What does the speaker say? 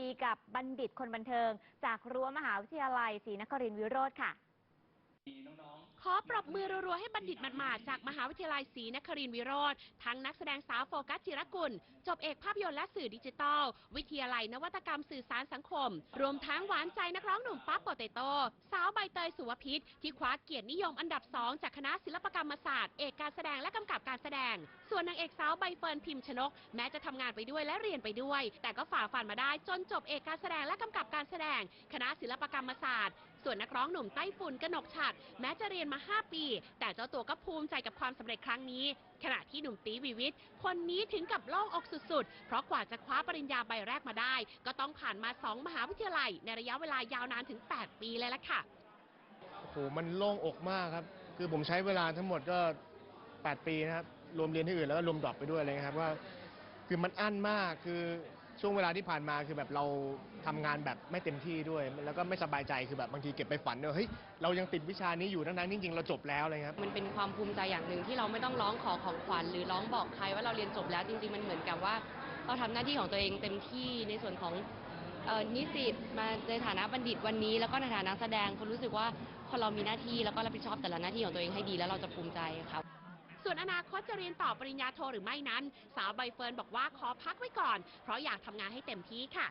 ดีกับบัณฑิตคนบันเทิง จากรั้วมหาวิทยาลัยศรีนครินทรวิโรธค่ะ ขอปรบมือรัวๆให้บัณฑิตหมาดๆจากมหาวิทยาลัยศรีนครินทร์วิโรธทั้งนักแสดงสาวโฟกัสจิรกุล จบเอกภาพยนตร์และสื่อดิจิทัลวิทยาลัยนวัตกรรมสื่อสารสังคม รวมทั้งหวานใจนักร้องหนุ่มปั๊บโปเตโต้สาวใบเตยสุวพิษ ที่คว้าเกียรตินิยมอันดับสองจากคณะศิลปกรรมศาสตร์เอกการแสดงและกำกับการแสดง ส่วนนางเอกสาวใบเฟิร์นพิมพ์ชนก แม้จะทำงานไปด้วยและเรียนไปด้วย แต่ก็ฝ่าฟันมาได้จนจบเอกการแสดงและกำกับการแสดง คณะศิลปกรรมศาสตร์ ส่วนนักร้องหนุ่มไต้ฝุ่นกนกฉัดแม้จะเรียนมา 5 ปี แต่เจ้าตัวก็ภูมิใจกับความสำเร็จครั้งนี้ ขณะที่หนุ่มตีวีวิทย์คนนี้ถึงกับโล่งอกสุดๆ เพราะกว่าจะคว้าปริญญาใบแรกมาได้ ก็ต้องผ่านมา 2 มหาวิทยาลัย ในระยะเวลายาวนานถึง 8 ปีเลยละค่ะโอ้โหมันโล่งอกมากครับ คือผมใช้เวลาทั้งหมดก็ 8 ปีนะครับรวมเรียนที่อื่นแล้วก็รวมดรอปไปด้วยอะไรเงี้ยครับว่าคือมันอั้นมากคือ ช่วงเวลาที่ผ่านมาคือแบบเราทำงานแบบไม่เต็มที่ด้วย แล้วก็ไม่สบายใจคือแบบบางทีเก็บไปฝันด้วยเฮ้ยเรายังติดวิชานี้อยู่ทั้งนั้นจริงๆเราจบแล้วอะไรเงี้ยครับ มันเป็นความภูมิใจอย่างหนึ่งที่เราไม่ต้องร้องขอของขวัญหรือร้องบอกใครว่าเราเรียนจบแล้วจริง ๆ มันเหมือนกับว่า เราทำหน้าที่ของตัวเองเต็มที่ในส่วนของเอ่อนิสิตมาในฐานะบัณฑิตวันนี้ แล้วก็ในฐานะนักแสดงคนรู้สึกว่าพอเรามีหน้าที่แล้วก็รับผิดชอบแต่ละหน้าที่ของตัวเองให้ดีแล้วเราจะภูมิใจครับ ส่วนอนาคตจะเรียนต่อปริญญาโทหรือไม่นั้น สาวใบเฟิร์นบอกว่าขอพักไว้ก่อน เพราะอยากทำงานให้เต็มที่ค่ะ